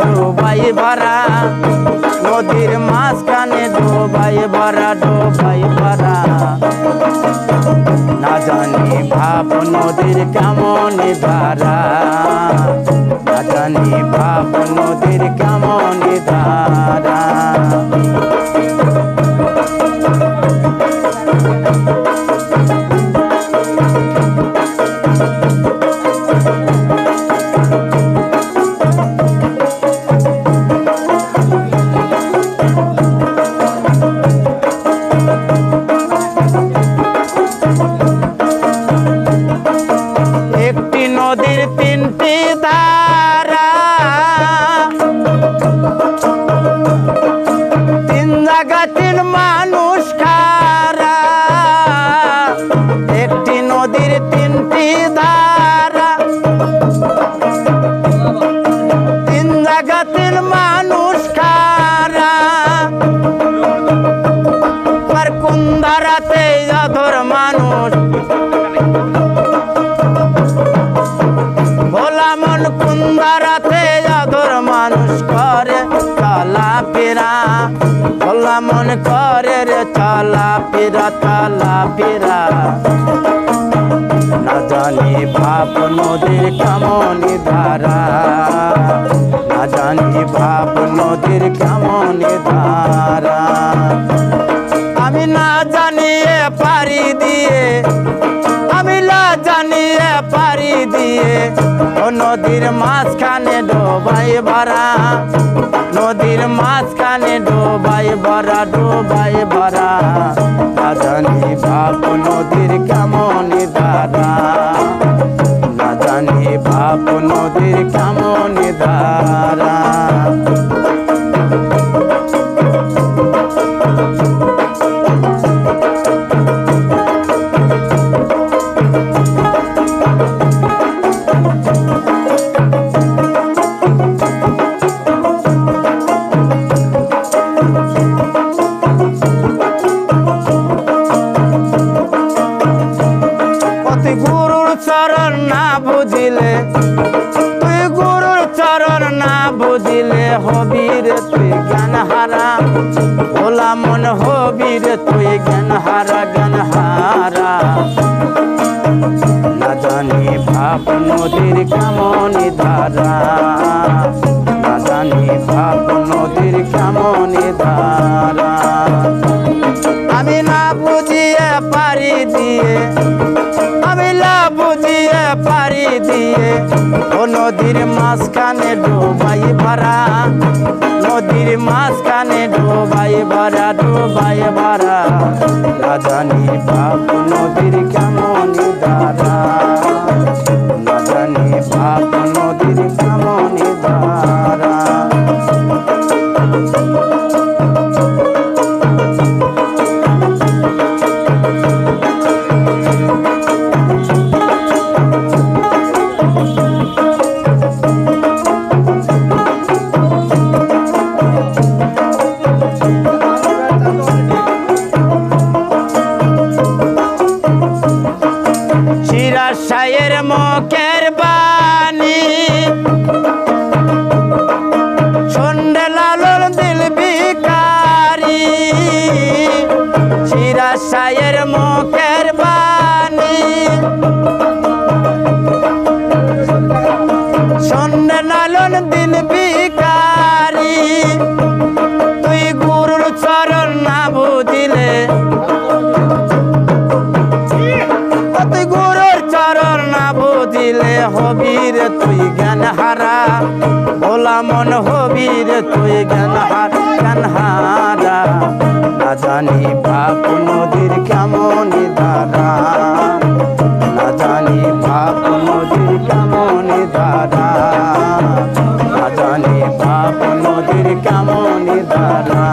ডোবাই ভরা। নদীর মাঝখানে ডোবাই ভরা ডোবাই ভরা। না জানি ভাব নদীর কেমন ধারা। না জানি ভাব নদীর কেমন ধারা। Eita. মন করে রে চলা ফেরা চলা ফেরা। না জানি ভাব নদীর কেমন ধারা। না জানি ভাব নদীর কেমন ধারা। আমি না জানিয়ে পারি দিয়ে, আমি না জানিয়ে পারি দিয়ে ও নদীর মাঝখানে ডোবাই ভরা। নদীর মাঝখানে ডোবাই ভরা ডোবাই ভরা। না বাপ নদীর কেমন না বুঝিলে হবি রে তুই জ্ঞান হারা ভোলা মন হবি রে তুই জ্ঞান হারা জ্ঞান হারা না জানি ভাব নদীর কেমন ধারা। না জানি ভাব নদীর কেমন ধারা। আমি না বুঝিয়ে পারি দিয়ে পারি দিয়ে ও নদীর মাঝখানে ডোবাই ভরা নদীর মাঝখানে ডোবাই ভরা ডোবাই ভরা রাজানি বাপ নদীর কেমন দাদা। শায়ের মুখের বাণী। সন্ধ্যে লালন দিল বিকারি চিরা শায়ের মুখের বাণী। হবির তুই জ্ঞান হারা ভোলা মন হবির তুই জ্ঞান হার, জ্ঞান হারা। না জানি বাপ নদীর কেমন ধারা, না জানি বাপ নদীর কেমন ধারা, না জানি নদীর কেমন ধারা।